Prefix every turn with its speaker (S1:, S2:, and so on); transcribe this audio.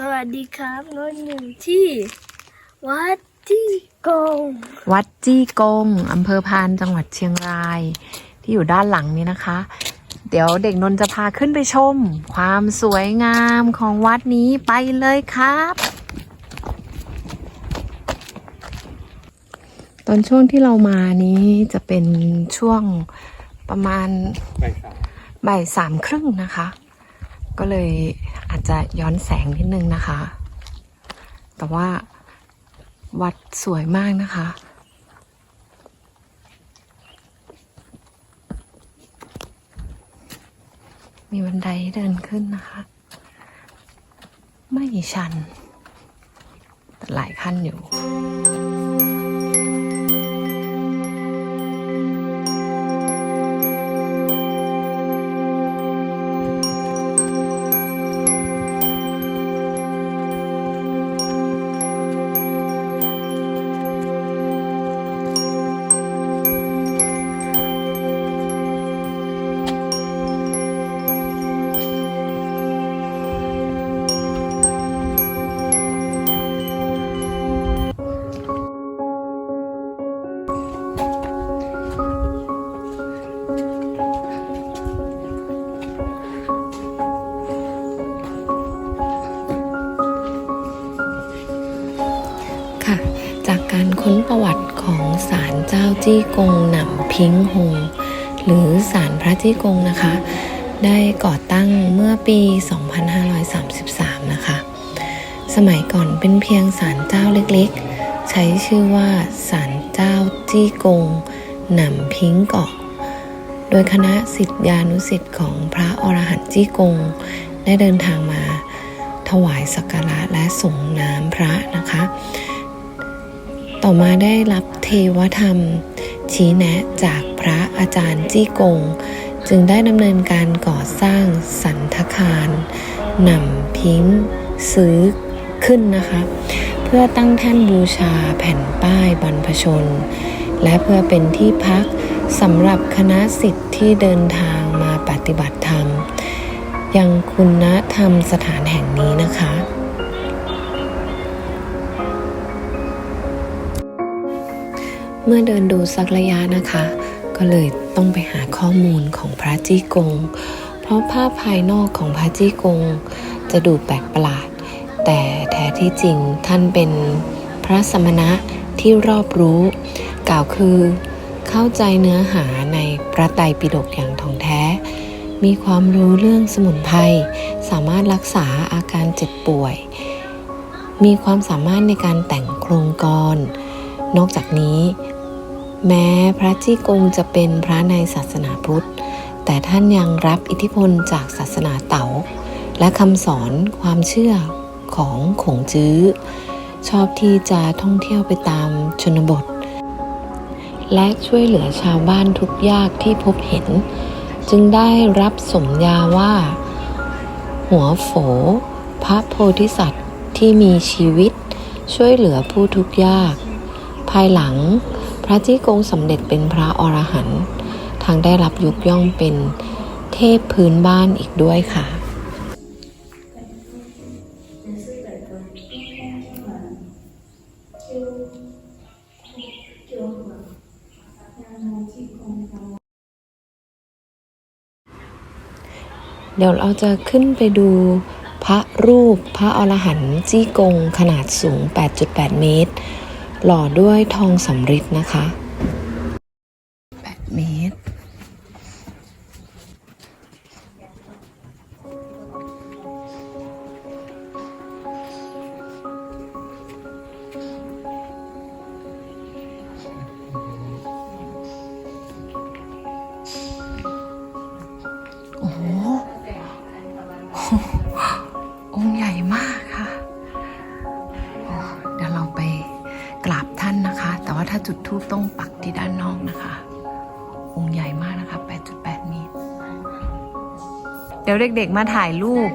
S1: สวัสดีครับนนท์อยู่ที่ วัดที่กง
S2: วัดจี้กงอำเภอพานจังหวัดเชียงราย ที่อยู่ด้านหลังนี้นะคะ เดี๋ยวเด็กนนท์จะพาขึ้นไปชม ความสวยงามของวัดนี้ไปเลยครับ ตอนช่วงที่เรามานี้จะเป็นช่วงประมาณ
S3: บ่า
S2: ยสามครึ่งนะคะ ก็เลยอาจจะย้อนแสงนิดนึงนะคะ แต่ว่าวัดสวยมากนะคะ มีบันไดเดินขึ้นนะคะ ไม่ชัน แต่หลายขั้นอยู่ ค่ะ จากการค้นประวัติของศาลเจ้าจี้กงหนำพิงฮงหรือศาลพระจี้กงนะคะ ได้ก่อตั้งเมื่อปี 2533 นะคะ สมัยก่อนเป็นเพียงศาลเจ้าเล็กๆ ใช้ชื่อว่าศาลเจ้าจี้กงหนำพิงเกาะ โดยคณะสิทธิานุสิทธิ์ของพระอรหันต์จี้กง ได้เดินทางมาถวายสักการะและส่งน้ำพระนะคะ ต่อมาได้รับเทวธรรม ชี้แนะจากพระอาจารย์จี้กง จึงได้ดำเนินการก่อสร้างสันทคารนำพิงซื้อขึ้นนะคะ เพื่อตั้งแท่นบูชาแผ่นป้ายบรรพชน และเพื่อเป็นที่พักสำหรับคณะสิทธิ์ที่เดินทางมาปฏิบัติธรรม ยังคุณธรรมสถานแห่งนี้นะคะ เมื่อเดินดูสักระยะนะคะ ก็เลยต้องไปหาข้อมูลของพระจี้กง เพราะภาพภายนอกของพระจี้กง จะดูแปลกประหลาด แต่แท้ที่จริงท่านเป็นพระสมณะที่รอบรู้ กล่าวคือเข้าใจเนื้อหาในพระไตรปิฎกอย่างท่องแท้ มีความรู้เรื่องสมุนไพรสามารถรักษาอาการเจ็บป่วย มีความสามารถในการแต่งโครงกร นอกจากนี้ แม้พระจี้กงจะเป็นพระในศาสนาพุทธ แต่ท่านยังรับอิทธิพลจากศาสนาเต๋า และคำสอนความเชื่อของขงจื้อ ชอบที่จะท่องเที่ยวไปตามชนบท และช่วยเหลือชาวบ้านทุกยากที่พบเห็น จึงได้รับสมญาว่า หัวโฝ พระโพธิสัตว์ที่มีชีวิต ช่วยเหลือผู้ทุกยาก ภายหลัง พระจี้กงสำเร็จเป็นพระอรหันต์ทางได้รับยกย่องเป็นเทพพื้นบ้านอีกด้วยค่ะเดี๋ยวเราจะขึ้นไปดูพระรูปพระอรหันต์จี้กงขนาดสูง 8.8 เมตร หล่อด้วยทองสำริดนะคะ8เมตร โอ้โหองค์ใหญ่มาก จุดทูบต้องปักที่ด้านนอกนะคะ องค์ใหญ่มากนะคะ 8.8 เมตร เดี๋ยวเด็กๆมาถ่ายรูป